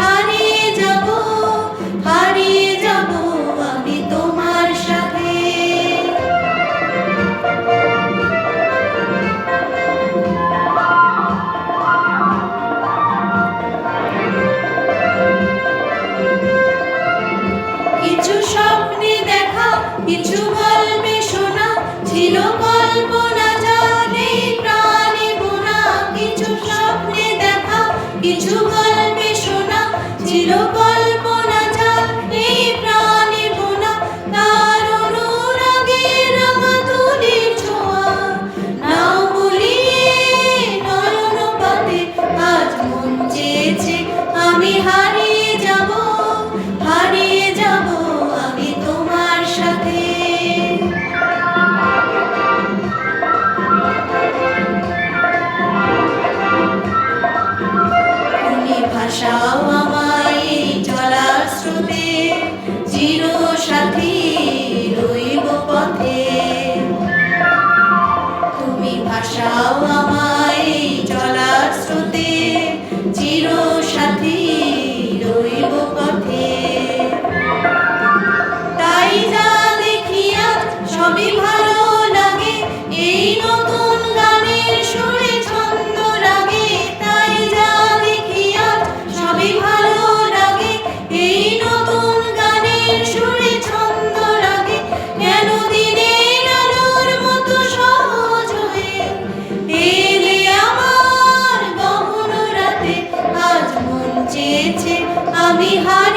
হারিয়ে যাব আমি তোমার সাথে। কিছু স্বপ্নে দেখা কিছু গল্পে শোনা ছিল কল্পনা চিরকল্পনা চেয়েছে আমি হার